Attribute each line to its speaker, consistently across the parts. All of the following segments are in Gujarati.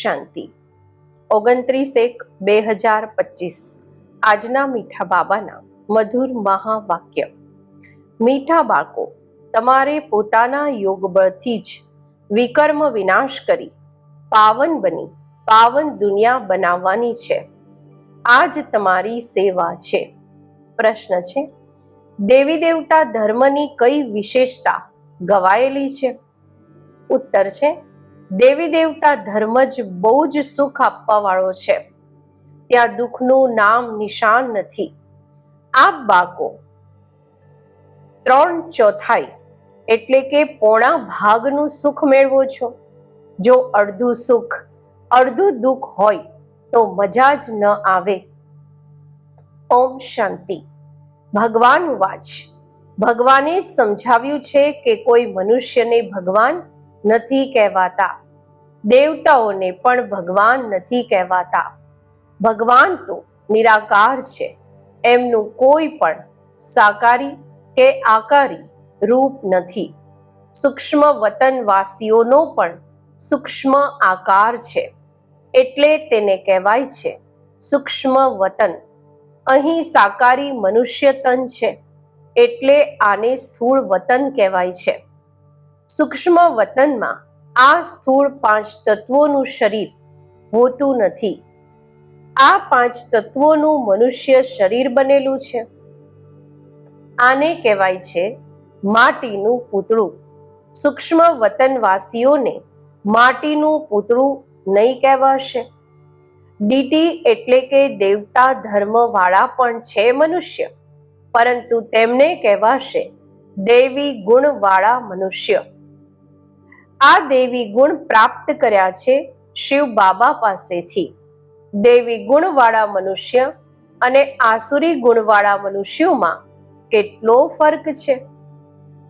Speaker 1: શાંતિ. ઓગણત્રીસ એક બે હજાર પચીસ. આજના મીઠા બાબાના મધુર મહાવાક્ય. મીઠા બાળકો, તમારે પોતાના યોગ બળથી જ વિકર્મ વિનાશ કરી પાવન બની, પાવન દુનિયા બનાવવાની છે. આ જ તમારી સેવા છે. પ્રશ્ન છે, દેવી દેવતા ધર્મની કઈ વિશેષતા ગવાયેલી છે? ઉત્તર છે દેવી દેવતા ધર્મ જ બહુ જ સુખ આપવા વાળો છે. ત્યાં દુઃખનું નામ નિશાન નથી. આપ બાળકો, ત્રણ ચોથાઈ એટલે કે પોણા ભાગનું સુખ મેળવો છો. જો અડધું સુખ, અડધું દુઃખ હોય તો મજા જ ન આવે. ઓમ શાંતિ. ભગવાન વાચ. ભગવાને જ સમજાવ્યું છે કે કોઈ મનુષ્યને ભગવાન નથી કહેવાતા. દેવતાઓને પણ ભગવાન નથી કહેવાતા. ભગવાન તો નિરાકાર છે. એમનું કોઈ પણ સાકારી કે આકારી રૂપ નથી. સૂક્ષ્મ વતનવાસીઓનો પણ સૂક્ષ્મ આકાર છે. એટલે તેને કહેવાય છે સૂક્ષ્મ વતન. અહીં સાકારી મનુષ્યતન છે. એટલે આને સ્થૂળ વતન કહેવાય છે. સૂક્ષ્મ વતનમાં આ સ્થૂળ પાંચ તત્વોનું શરીર હોતું નથી. આ પાંચ તત્વોનું મનુષ્ય શરીર બનેલું છે. આને કહેવાય છે માટીનું પૂતળું. સૂક્ષ્મ વતનવાસીઓને માટીનું પૂતળું નહીં કહેવાશે. ડીટી એટલે કે દેવતા ધર્મવાળા પણ છે મનુષ્ય, પરંતુ તેમને કહેવાશે દેવી ગુણવાળા મનુષ્ય. આ દેવી ગુણ પ્રાપ્ત કર્યા છે શિવ બાબા પાસેથી. દેવી ગુણવાળા મનુષ્ય અને આસુરી ગુણવાળા મનુષ્યોમાં કેટલો ફરક છે?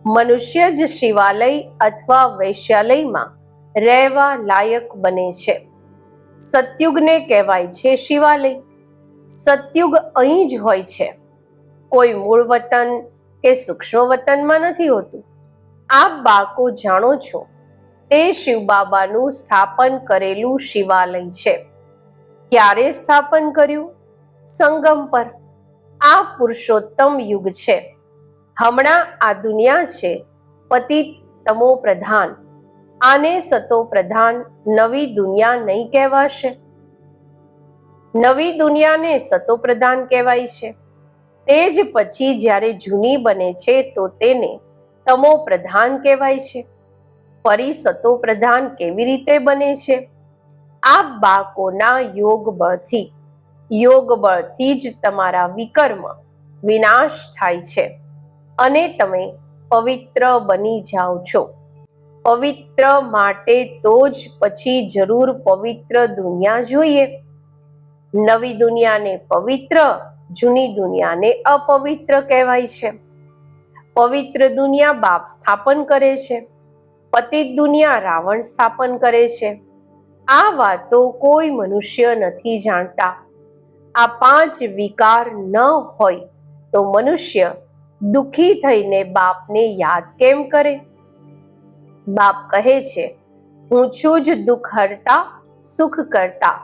Speaker 1: મનુષ્ય જ શિવાલય અથવા વૈશ્યાલયમાં રહેવા લાયક બને છે. સતયુગને કહેવાય છે શિવાલય. સતયુગ અહીં જ હોય છે. કોઈ મૂળ વતન કે સૂક્ષ્મ વતનમાં નથી હોતું. આપ બાળકો જાણો છો તે શિવ બાબાનું સ્થાપન કરેલું શિવાલય છે. ક્યારે સ્થાપન કર્યું? સંગમ પર. આ પુરુષોત્તમ યુગ છે. હમણાં આ દુનિયા છે. પતિત તમો પ્રધાન. આને સતો પ્રધાન નવી દુનિયા નહીં કહેવાશે. નવી દુનિયાને સતો પ્રધાન કહેવાય છે. તે જ પછી જ્યારે જૂની બને છે તો તેને તમો પ્રધાન કહેવાય છે. ફરી સતો પ્રધાન કેવી રીતે બને છે? આ બાળકોના યોગ બળથી યોગ બળથી જ તમારા વિકર્મ વિનાશ થાય છે. અને તમે પવિત્ર બની જાઓ છો. પવિત્ર માટે તો જ પછી જરૂર પવિત્ર દુનિયા જોઈએ. નવી દુનિયાને પવિત્ર, જૂની દુનિયાને અપવિત્ર કહેવાય છે. પવિત્ર દુનિયા બાપ સ્થાપન કરે છે. પતિત દુનિયા રાવણ સ્થાપન કરે છે. આ વાતો કોઈ મનુષ્ય નથી જાણતા. આ પાંચ વિકાર ન હોય તો મનુષ્ય દુખી થઈને બાપને યાદ કેમ કરે? બાપ કહે છે, હું છું જ દુઃખ હરતા, સુખ કરતા.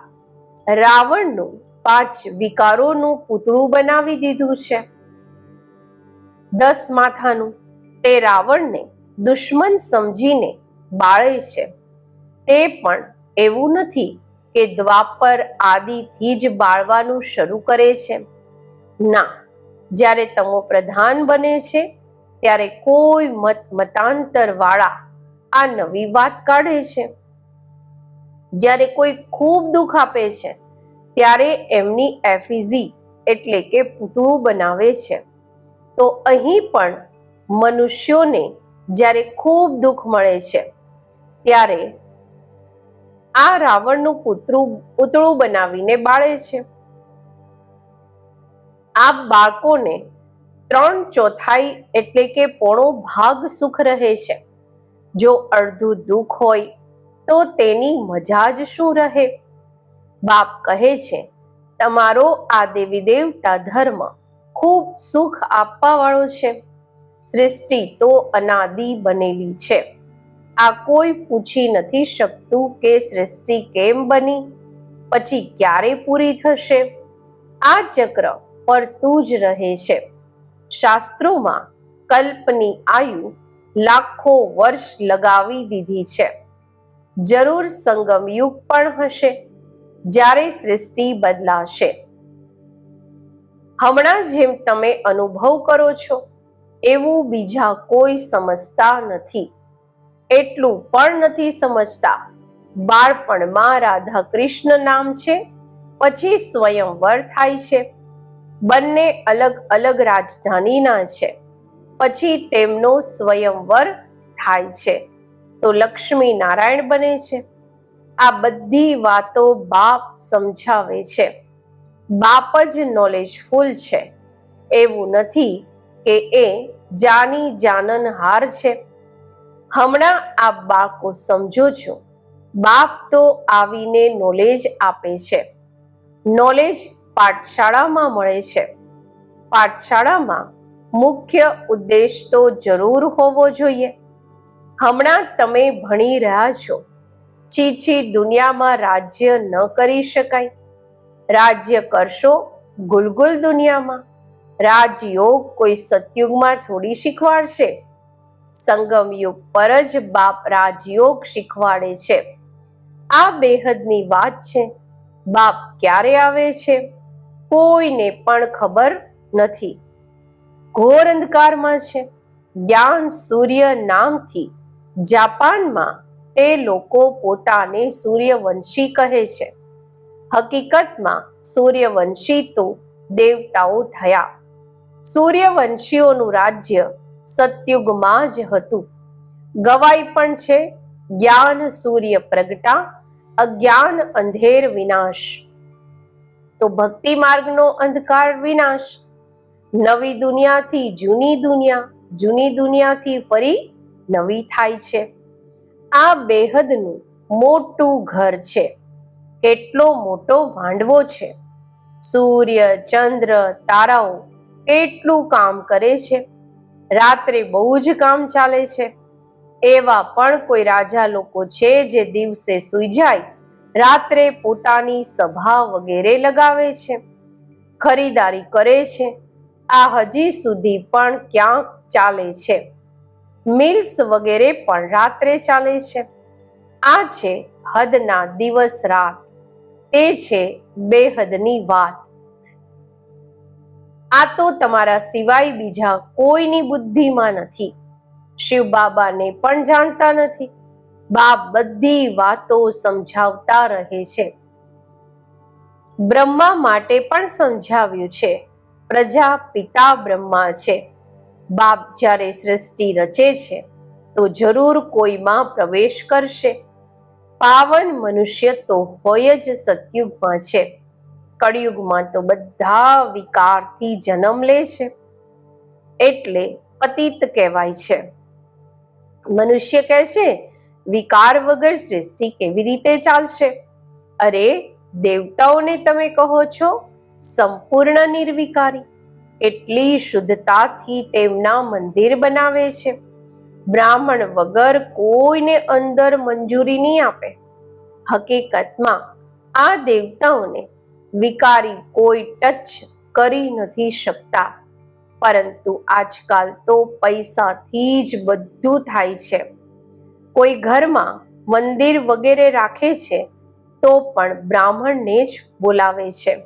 Speaker 1: રાવણનું પાંચ વિકારોનું પૂતળું બનાવી દીધું છે. દસ માથાનું તે રાવણને દુશ્મન સમજીને બાળે છે. તે પણ એવું નથી કે દ્વાપર આદિથી જ બાળવાનું શરૂ કરે છે. ના, જ્યારે તમો પ્રધાન બને છે, ત્યારે કોઈ મત મતાંતર વાળા આ નવી વાત કાઢે છે. જ્યારે કોઈ ખૂબ દુઃખ આપે છે, ત્યારે એમની એફિઝી એટલે કે પૂતળું બનાવે છે. તો અહીં પણ મનુષ્યોને જ્યારે ખૂબ દુઃખ મળે છે, ત્યારે આ રાવણનું પુતળું પૂતળું બનાવીને બાળે છે. આ બાળકોને ત્રણ ચોથાઈ એટલે કે પોણો ભાગ સુખ રહે છે. જો અડધું દુઃખ હોય, તો તેની મજા જ શું રહે? બાપ કહે છે, તમારો આ દેવી દેવતા ધર્મ ખૂબ સુખ આપવા વાળો છે. સૃષ્ટિ તો અનાદિ બનેલી છે. આ કોઈ પૂછી નથી શકતું કે સૃષ્ટિ કેમ બની? પછી ક્યારે પૂરી થશે? આ ચક્ર ફરતું જ રહે છે. શાસ્ત્રોમાં કલ્પની આયુ લાખો વર્ષ લગાવી દીધી છે. જરૂર સંગમ યુગ પણ હશે, જ્યારે સૃષ્ટિ બદલાશે. હમણાં જેમ તમે અનુભવ કરો છો એવું બીજા કોઈ સમજતા નથી. એટલું પણ નથી સમજતા. બાળપણમાં રાધા કૃષ્ણ નામ છે, પછી સ્વયંવર થાય છે. બંને અલગ અલગ રાજધાનીના છે. પછી તેમનો સ્વયંવર થાય છે. તો લક્ષ્મી નારાયણ બને છે. આ બધી વાતો બાપ સમજાવે છે. બાપ જ નોલેજફુલ છે. એવું નથી કે એ જાની જાનન હાર છે. હમણાં આ બાળકો સમજો છો, બાપ તો આવીને નોલેજ આપે છે. નોલેજ પાઠશાળામાં મળે છે. પાઠશાળામાં મુખ્ય ઉદ્દેશ તો જરૂર હોવો જોઈએ. હમણાં તમે ભણી રહ્યા છો. ચીચી દુનિયામાં રાજ્ય ન કરી શકાય. રાજ્ય કરશો ગુલગુલ દુનિયામાં. રાજયોગ કોઈ સતયુગમાં થોડી શીખવાડશે? સંગમ યુગ પર જ બાપ રાજયોગ શીખવાડે છે. આ બેહદની વાત છે. બાપ ક્યારે આવે છે? કોઈને પણ ખબર નથી. ઘોર અંધકારમાં છે. જ્ઞાન સૂર્ય નામથી જાપાનમાં તે લોકો પોતાને સૂર્યવંશી કહે છે. હકીકતમાં સૂર્યવંશી તો દેવતાઓ થયા. સૂર્યવંશીઓનું રાજ્ય સતયુગમાં જ હતું. ગવાઈ પણ છે, જ્ઞાન સૂર્ય પ્રગટા, અજ્ઞાન અંધેર વિનાશ. તો ભક્તિ માર્ગનો અંધકાર વિનાશ. નવી દુનિયાથી જૂની દુનિયા, જૂની દુનિયાથી ફરી નવી થાય છે. આ બેહદનું મોટું ઘર છે. કેટલો મોટો ભાંડવો છે. સૂર્ય, ચંદ્ર, તારાઓ કેટલું કામ કરે છે. રાત્રે બહુ જ કામ ચાલે છે. એવા પણ કોઈ રાજા લોકો છે જે દિવસે સૂઈ જાય, રાત્રે પોતાની સભા વગેરે લગાવે છે. ખરીદારી કરે છે. આ હજી સુધી પણ ક્યાંક ચાલે છે. મિલ્સ વગેરે પણ રાત્રે ચાલે છે. આ છે હદના દિવસ રાત. તે છે બેહદની વાત. આ તો તમારા સિવાય બીજા કોઈની બુદ્ધિમાં નથી. શિવ બાબાને પણ જાણતા નથી. બાપ બધી વાતો સમજાવતા રહે છે. બ્રહ્મા માટે પણ સમજાવ્યું છે. પ્રજા પિતા બ્રહ્મા છે. બાપ જ્યારે સૃષ્ટિ રચે છે, તો જરૂર કોઈમાં પ્રવેશ કરશે. પાવન મનુષ્ય તો હોય જ સતયુગમાં છે. કળિયુગમાં તો બધા વિકારથી જન્મ લે છે. એટલે પતિત કહેવાય છે. મનુષ્ય કહે છે, વિકાર વગર સૃષ્ટિ કેવી રીતે ચાલશે? અરે, દેવતાઓને તમે કહો છો, સંપૂર્ણ નિર્વિકારી. એટલી શુદ્ધતાથી તેમના મંદિર બનાવે છે. બ્રાહ્મણ વગર કોઈને અંદર મંજૂરી નહીં આપે. હકીકતમાં આ દેવતાઓને વિકારી કોઈ ટચ કરી નથી શકતા. પરંતુ આજકાલ તો પૈસાથી જ બધું થાય છે. કોઈ ઘરમાં મંદિર વગેરે રાખે છે, તો પણ બ્રાહ્મણને જ બોલાવે છે.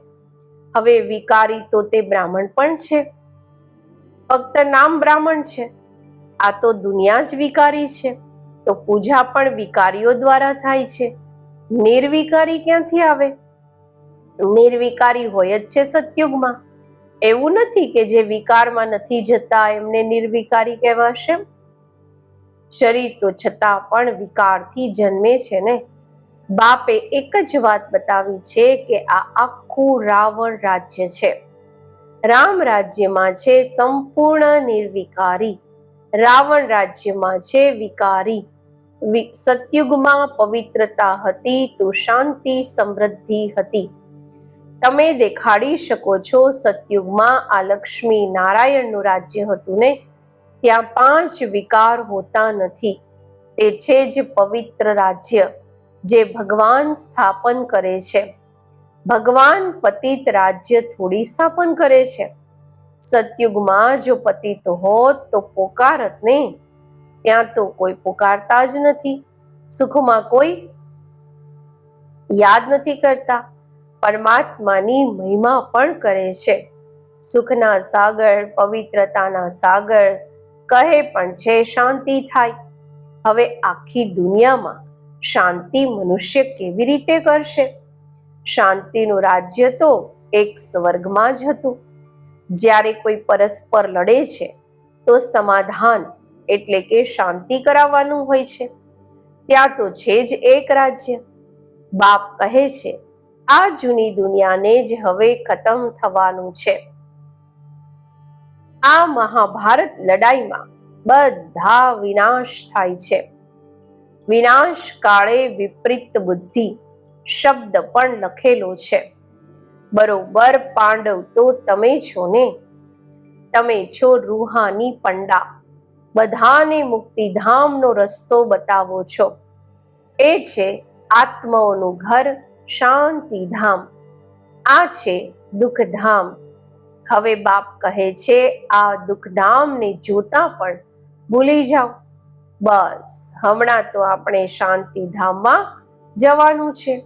Speaker 1: હવે વિકારી તો તે બ્રાહ્મણ પણ છે. ફક્ત નામ બ્રાહ્મણ છે. આ તો દુનિયા જ વિકારી છે. તો પૂજા પણ વિકારીઓ દ્વારા થાય છે. નિર્વિકારી ક્યાંથી આવે? નિર્વિકારી હોય જ છે સતયુગમાં. એવું નથી કે જે વિકારમાં નથી જતા એમને નિર્વિકારી કહેવાશે. શરીર તો છતાં પણ વિકારથી જન્મે છે ને. બાપે એક જ વાત બતાવી છે કે આ આખું રાવણ રાજ્ય છે. રામ રાજ્યમાં છે સંપૂર્ણ નિર્વિકારી. રાવણ રાજ્યમાં છે વિકારી. સતયુગમાં પવિત્રતા હતી તો શાંતિ સમૃદ્ધિ હતી. તમે દેખાડી શકો છો સતયુગમાં આ લક્ષ્મી નારાયણનું રાજ્ય હતું ને? ત્યાં પાંચ વિકાર હોતા નથી. તે છે જ પવિત્ર રાજ્ય, જે ભગવાન સ્થાપન કરે છે. ભગવાન પતિત રાજ્ય થોડી સ્થાપન કરે છે. સતયુગમાં જો પતિત હોત તો પોકારત ને? ત્યાં તો કોઈ પોકારતા જ નથી. સુખમાં કોઈ યાદ નથી કરતા. પરમાત્માની મહિમા પણ કરે છે. સુખના સાગર, પવિત્રતાના સાગર, કહે પણ છે શાંતિ થાય. હવે આખી દુનિયામાં શાંતિ મનુષ્ય કેવી રીતે કરશે? શાંતિનું રાજ્ય તો એક સ્વર્ગમાં જ હતું. જ્યારે કોઈ પરસ્પર લડે છે, તો સમાધાન એટલે કે શાંતિ કરાવવાનું હોય છે. ત્યાં તો છે જ એક રાજ્ય. બાપ કહે છે આ જૂની દુનિયાને જ હવે ખતમ થવાનું છે. આ મહાભારત લડાઈમાં બધા વિનાશ થાય છે. વિનાશ કાળે વિપરીત બુદ્ધિ શબ્દ પણ લખેલો છે. બરોબર પાંડવ તો તમે છો ને? તમે છો રૂહાની પંડા. બધાને મુક્તિધામનો રસ્તો બતાવો છો. એ છે આત્માઓનું ઘર શાંતિધામ. આ છે દુઃખધામ. હવે બાપ કહે છે, આ દુઃખધામને જોતા પણ ભૂલી જાઓ. બસ, હમણાં તો આપણે શાંતિધામમાં જવાનું છે.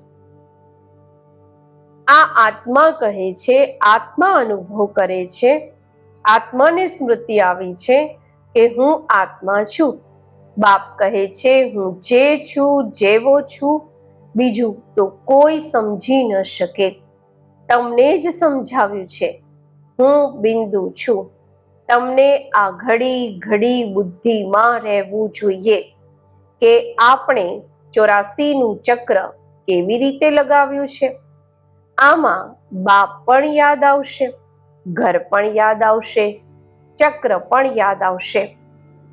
Speaker 1: આ આત્મા કહે છે, આત્મા અનુભવ કરે છે. આત્માને સ્મૃતિ આવી છે કે હું આત્મા છું. બાપ કહે છે, હું જે છું, જેવો છું બીજું તો કોઈ સમજી ન શકે. તમને જ સમજાવ્યું છે. હું બિંદુ છું. તમને આ ઘડી ઘડી બુદ્ધિમાં રહેવું જોઈએ કે આપણે ચોરાસીનું ચક્ર કેવી રીતે લગાવ્યું છે? આમાં બાપ પણ યાદ આવશે, ઘર પણ યાદ આવશે, ચક્ર પણ યાદ આવશે.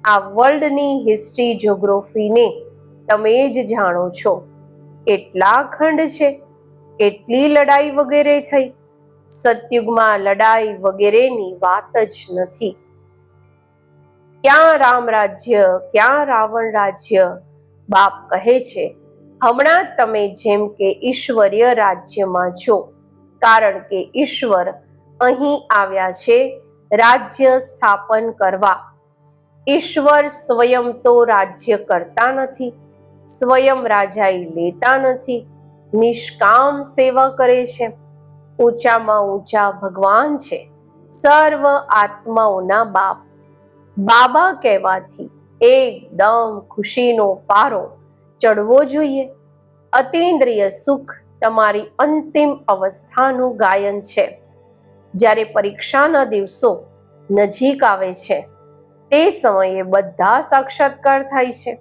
Speaker 1: આ વર્લ્ડની હિસ્ટ્રી જ્યોગ્રોફીને તમે જ જાણો છો. કેટલા ખંડ છે? કેટલી લડાઈ વગેરે થઈ? સતયુગમાં લડાઈ વગેરેની વાત જ નથી. ક્યાં રામ રાજ્ય, ક્યાં રાવણ રાજ્ય? બાપ કહે છે, હમણાં તમે જેમ કે ઈશ્વરીય રાજ્યમાં છો, કારણ કે ઈશ્વર અહીં આવ્યા છે રાજ્ય સ્થાપન કરવા. ઈશ્વર સ્વયં તો રાજ્ય કરતા નથી. સ્વયં રાજાએ લેતા નથી, નિષ્કામ સેવા કરે છે. ઊંચામાં ઊંચા ભગવાન છે, સર્વ આત્માઓના બાપ. બાબા કહેવાથી એકદમ ખુશીનો પારો ચડવો જોઈએ. અતિન્દ્રિય સુખ તમારી અંતિમ અવસ્થાનું ગાયન છે. જ્યારે પરીક્ષાના દિવસો નજીક આવે છે, તે સમયે બધા સાક્ષાત્કાર થાય છે.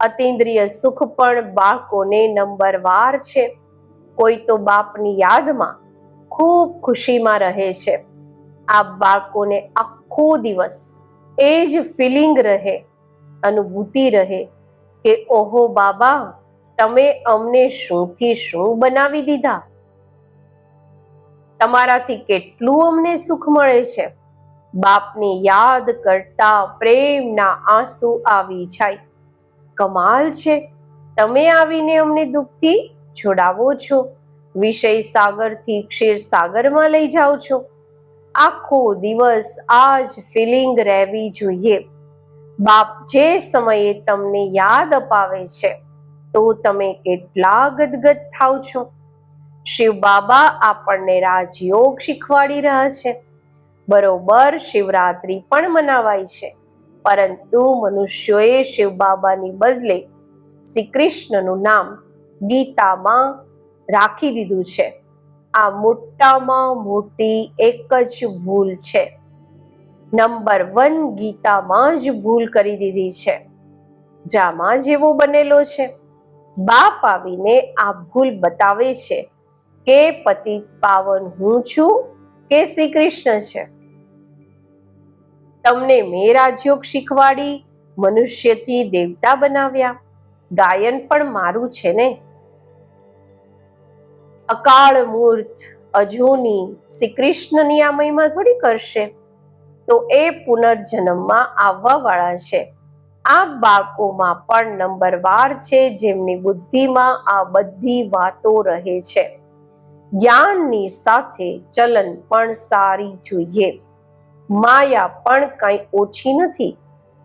Speaker 1: અતિન્દ્રિય સુખ પણ બાળકોને નંબરવાર છે. કોઈ તો બાપની યાદમાં ખૂબ ખુશીમાં રહે છે. આ બાળકોને આખો દિવસ એ જ ફિલિંગ રહે, અનુભૂતિ રહે કે ઓહો બાબા, તમે અમને શુંથી શું બનાવી દીધા? તમારાથી કેટલું અમને સુખ મળે છે? બાપની યાદ કરતા પ્રેમના આંસુ આવી જાય. કમાલ છે. તમે આવીને અમને દુઃખથી છોડાવો છો. વિષય સાગરથી ક્ષીર સાગરમાં લઈ જાઓ છો. આખો દિવસ આ જ ફિલિંગ રહેવી જોઈએ. બાપ જે સમયે તમને યાદ અપાવે છે, તો તમે કેટલા ગદગદ થાવ છો. શિવ બાબા આપણને રાજયોગ શીખવાડી રહ્યા છે. બરોબર શિવરાત્રિ પણ મનાવાય છે. પરંતુ મનુષ્યોએ શિવ બાબાની બદલે શ્રી કૃષ્ણનું નામ ગીતામાં રાખી દીધું છે. આ મોટામાં મોટી એક જ ભૂલ છે. નંબર વન ગીતામાં જ ભૂલ કરી દીધી છે. જામાં જેવો બનેલો છે. બાપ આવીને આ ભૂલ બતાવે છે કે પતિ પાવન હું છું કે શ્રી કૃષ્ણ છે? તમને મેં રાજયોગ શીખવાડી, મનુષ્યથી દેવતા બનાવ્યા. ગાયન પણ મારું છે ને? અકાળ મૂર્ત અજોની શ્રી કૃષ્ણની આ મહિમા થોડી કરશે. તો એ પુનર્જન્મમાં આવવા વાળા છે. આ બાળકોમાં પણ નંબરવાર છે, જેમની બુદ્ધિમાં આ બધી વાતો રહે છે. જ્ઞાનની સાથે ચલન પણ સારી જોઈએ. માયા પણ કંઈ ઓછી નથી.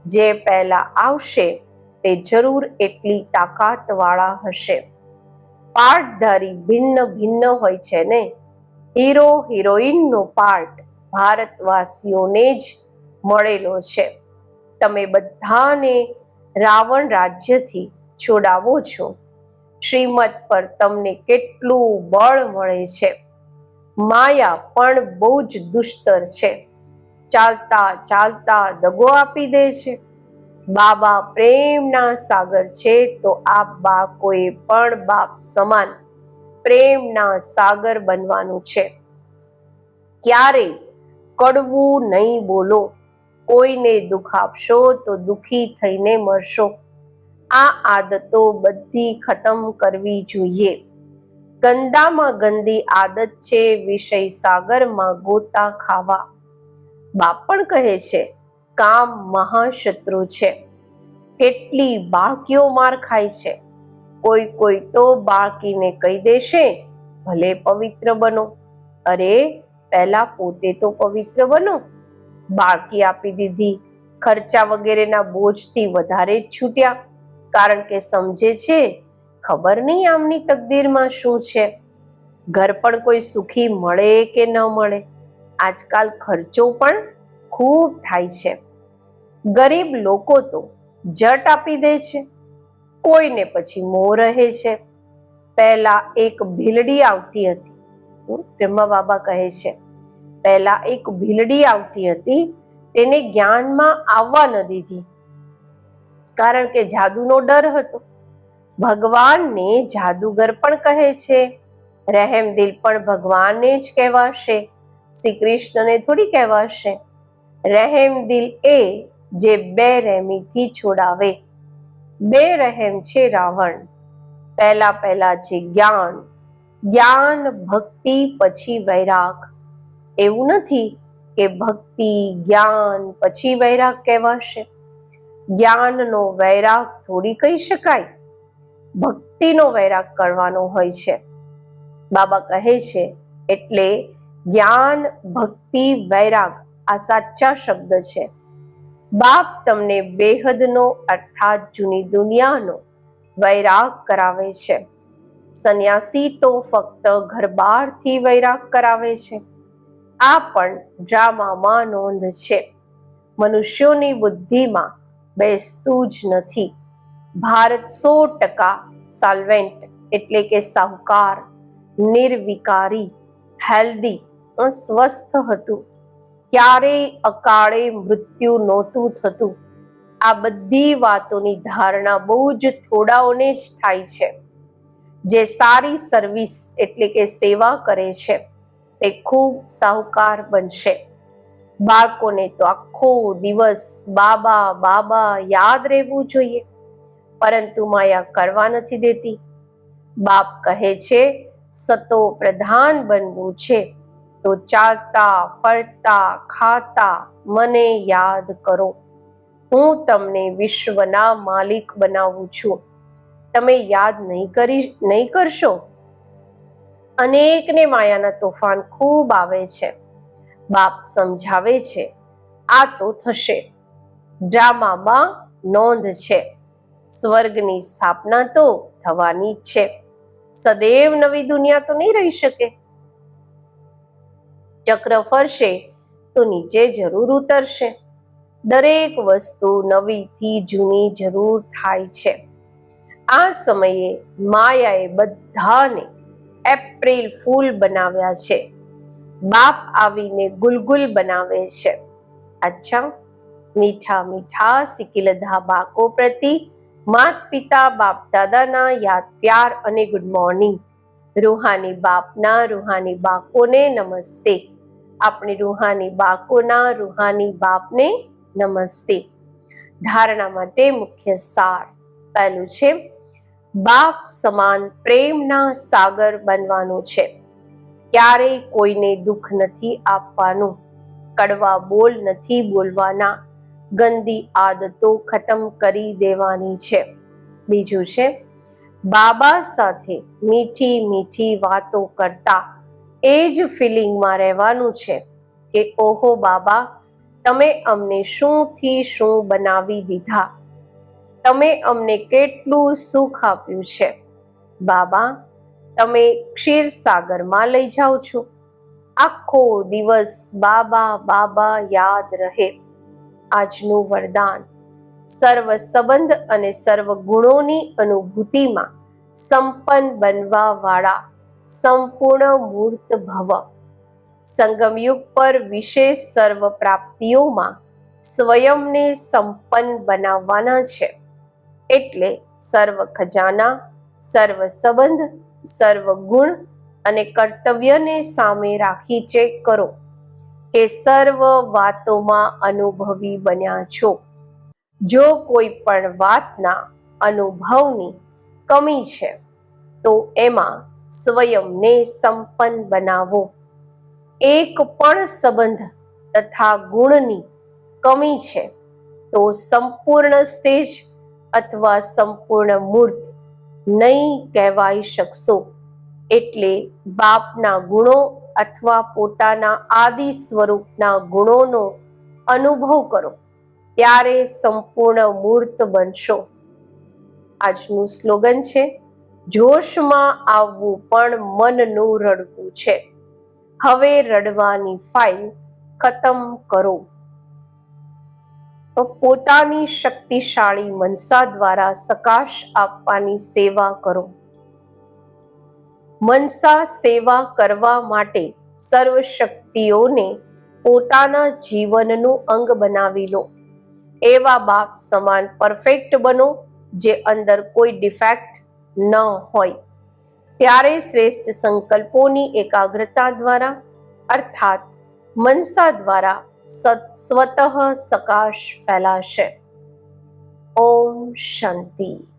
Speaker 1: જે પહેલા આવશે, તે જરૂર એટલી તાકાતવાળા હશે. પાર્ટધારી ભિન્ન ભિન્ન હોય છે ને? હીરો હિરોઈનનો પાર્ટ ભારતવાસીઓને જ મળેલો છે. તમે બધાને રાવણ રાજ્યથી છોડાવો છો. શ્રીમત પર તમને કેટલું બળ મળે છે. માયા પણ બહુ જ દુષ્તર છે. ચાલતા ચાલતા દગો આપી દે છે. બાબા પ્રેમના સાગર છે તો આ બાળકોએ પણ બાપ સમાન પ્રેમના સાગર બનવાનું છે. ક્યારે કડવું નહીં બોલો, કોઈને દુઃખ આપશો તો દુઃખી થઈને મરશો. આ આદતો બધી ખતમ કરવી જોઈએ. ગંદામાં ગંદી આદત છે, વિષય સાગરમાં ગોતા ખાવા. બાપ પણ કહે છે, કામ મહાશત્રુ છે. કેટલી બાળકીઓ માર ખાય છે. કોઈ કોઈ તો બાળકીને કહી દેશે, ભલે પવિત્ર બનો. અરે, પહેલા પોતે તો પવિત્ર બનો. બાળકી આપી દીધી, ખર્ચા વગેરેના બોજથી વધારે જ છૂટ્યા. કારણ કે સમજે છે, ખબર નહીં આમની તકદીરમાં શું છે. ઘર પણ કોઈ સુખી મળે કે ન મળે. આજકાલ ખર્ચો પણ ખૂબ થાય છે. ગરીબ લોકો તો જટ આપી દે છે. કોઈને પછી મો રહે છે. પહેલા એક ભીલડી આવતી હતી. બ્રહ્મા બાબા કહે છે. પહેલા એક ભીલડી આવતી હતી. તેને જ્ઞાનમાં આવવા ન દીધી. કારણ કે જાદુનો ડર હતો. ભગવાનને જાદુગર પણ કહે છે. રહેમદિલ પણ ભગવાનને જ કહેવાશે. શ્રી કૃષ્ણને થોડી કહેવાશે. રહેમ દિલ એ જે બે રહેમીથી છોડાવે. બે રહેમ છે રાવણ. પહેલા પહેલા છે જ્ઞાન. જ્ઞાન ભક્તિ પછી વૈરાગ. એવું નથી કે ભક્તિ, જ્ઞાન પછી વૈરાગ કહેવાશે. જ્ઞાનનો વૈરાગ થોડી કહી શકાય. ભક્તિનો વૈરાગ કરવાનો હોય છે. બાબા કહે છે, એટલે જ્ઞાન, ભક્તિ, વૈરાગ આ સાચા શબ્દ છે. બાપ તમને બેહદનો અર્થાત જૂની દુનિયાનો વૈરાગ કરાવે છે. સંન્યાસી તો ફક્ત ઘરબારથી વૈરાગ કરાવે છે. આ પણ ડ્રામામાં નોંધ છે. મનુષ્યોની બુદ્ધિમાં બેસતું જ નથી. ભારત સો ટકા સાલ્વેન્ટ એટલે કે સાહુકાર, નિર્વિકારી, હેલ્ધી સ્વસ્થ હતું. ક્યારેય અકાળે મૃત્યુ નહોતું થતું. આ બધી વાતોની ધારણા બહુ જ થોડાઓને જ થાય છે. જે સારી સર્વિસ એટલે કે સેવા કરે છે, તે ખૂબ સાહુકાર બનશે. બાળકોને તો આખો દિવસ બાબા બાબા યાદ રહેવું જોઈએ. પરંતુ માયા કરવા નથી દેતી. બાપ કહે છે, સતો પ્રધાન બનવું છે. તો ચાલતા, ફરતા, ખાતા મને યાદ કરો. હું તમને વિશ્વના માલિક બનાવું છું. તમે યાદ નહીં કરી, નહીં કરશો? અનેકને માયાના તોફાન ખૂબ આવે છે. બાપ સમજાવે છે, આ તો થશે. ડ્રામામાં નોંધ છે, સ્વર્ગની સ્થાપના તો થવાની જ છે. સદૈવ નવી દુનિયા તો નહીં રહી શકે. ચક્ર ફરશે તો નીચે જરૂર ઉતરશે. દરેક વસ્તુ નવીથી જૂની જરૂર થાય છે. આ સમયે માયાએ બધાને એપ્રિલ ફૂલ બનાવ્યા છે. બાપ આવીને ગુલગુલ બનાવે છે. અચ્છા, મીઠા મીઠા સિકિલધા બાકો પ્રતિ માત પિતા બાપ દાદાના યાદ પ્યાર અને ગુડ મોર્નિંગ રૂહાની બાપના રૂહાની બાકોને નમસ્તે. આપણી રૂહાની બાકોના, રૂહાની બાપને નમસ્તે. ધારણા માટે મુખ્ય સાર પહેલું છે, બાપ સમાન પ્રેમના સાગર બનવાનું છે. ક્યારેય કોઈને દુઃખ નથી આપવાનું, કડવા બોલ નથી બોલવાના, ગંદી આદતો ખતમ કરી દેવાની છે. બીજું છે, બાબા સાથે મીઠી મીઠી વાતો કરતા એ જ ફિલિંગમાં રહેવાનું છે કે, ઓહો બાબા, તમે અમને શુંથી શું બનાવી દીધા. તમે અમને કેટલું સુખ આપ્યું છે. બાબા, તમે ક્ષીરસાગરમાં લઈ જાઓ છો. આખો દિવસ બાબા બાબા યાદ રહે. આજનું વરદાન સર્વ સંબંધ અને સર્વ ગુણોની અનુભૂતિમાં સંપન્ન બનવા વાળા સંપૂર્ણ મૂર્ત ભવ. સંગમયુગ પર વિશેષ સર્વ પ્રાપ્તિઓમાં સ્વયંને સંપન્ન બનાવવાના છે. એટલે સર્વ ખજાના, સર્વ સંબંધ, સર્વ ગુણ અને કર્તવ્યને સામે રાખી ચેક કરો કે સર્વ વાતોમાં અનુભવી બન્યા છો. જો કોઈ પણ વાતના અનુભવની કમી છે, તો એમાં સ્વયંને સંપન્ન બનાવો. એક પણ સંબંધ તથા ગુણની કમી છે તો સંપૂર્ણ સ્ટેજ અથવા સંપૂર્ણ મૂર્ત નહીં કહેવાઈ શકશો. એટલે બાપના ગુણો અથવા પોતાના આદિ સ્વરૂપના ગુણોનો અનુભવ કરો. ત્યારે સંપૂર્ણ મૂર્ત બનશો. આજનું સ્લોગન છે જોશમાં આવવું પણ મનનું રડવું છે. હવે રડવાની ફાઇલ ખતમ કરો. પોતાની શક્તિશાળી મનસા દ્વારા સકાશ આપવાની સેવા કરો. મનસા સેવા કરવા માટે સર્વ શક્તિઓને પોતાના જીવનનું અંગ બનાવી લો. એવા બાપ સમાન પરફેક્ટ બનો, જે અંદર કોઈ ડિફેક્ટ ન હોય. ત્યારે શ્રેષ્ઠ સંકલ્પોની એકાગ્રતા દ્વારા, અર્થાત મનસા દ્વારા સત, સ્વતઃ સકાશ ફેલાશે. ઓમ શાંતિ.